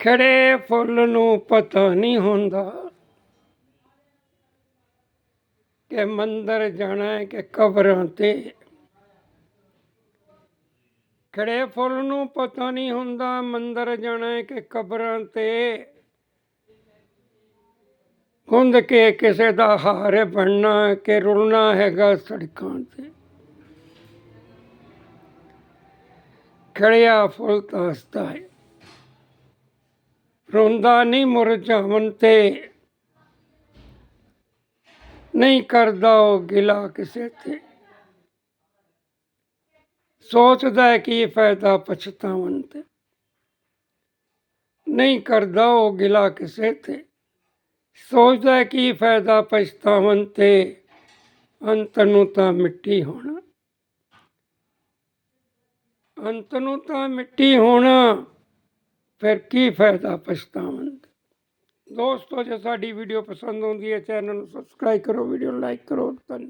ਖੜੇ ਫੁੱਲ ਨੂੰ ਪਤਾ ਨਹੀਂ ਹੁੰਦਾ ਕਿ ਮੰਦਰ ਜਾਣਾ ਹੈ ਕਿ ਕਬਰਾਂ ਤੇ। ਖੜੇ ਫੁੱਲ ਨੂੰ ਪਤਾ ਨਹੀਂ ਹੁੰਦਾ ਮੰਦਰ ਜਾਣਾ ਹੈ ਕਿ ਕਬਰਾਂ ਤੇ। ਗੁੰਦ ਕੇ ਕਿਸੇ ਦਾ ਹਾਰੇ ਬਣਨਾ ਕਿ ਰੁਲਣਾ ਹੈਗਾ ਸੜਕਾਂ ਤੇ। ਖੜਿਆ ਫੁੱਲ ਤਾਂ ਹੈ ਰੋਂਦਾ ਨਹੀਂ ਮੁਰਝਾਵਨ ਤੇ। ਨਹੀਂ ਕਰਦਾ ਉਹ ਗਿਲਾ ਕਿਸੇ ਤੇ। ਸੋਚਦਾ ਹੈ ਕੀ ਫਾਇਦਾ ਪਛਤਾਵਨ ਤੇ। ਨਹੀਂ ਕਰਦਾ ਉਹ ਗਿਲਾ ਕਿਸੇ ਤੇ। ਸੋਚਦਾ ਹੈ ਕੀ ਫਾਇਦਾ ਪਛਤਾਵਨ ਤੇ। ਅੰਤ ਨੂੰ ਤਾਂ ਮਿੱਟੀ ਹੋਣਾ। ਅੰਤ ਨੂੰ ਤਾਂ ਮਿੱਟੀ ਹੋਣਾ। ਫਿਰ ਕੀ ਫਾਇਦਾ ਪਛਤਾਵਨ ਦੋਸਤੋ, ਜੇ ਸਾਡੀ ਵੀਡੀਓ ਪਸੰਦ ਆਉਂਦੀ ਹੈ ਚੈਨਲ ਨੂੰ ਸਬਸਕ੍ਰਾਈਬ ਕਰੋ ਵੀਡੀਓ ਨੂੰ ਲਾਈਕ ਕਰੋ, ਧੰਨਵਾਦ।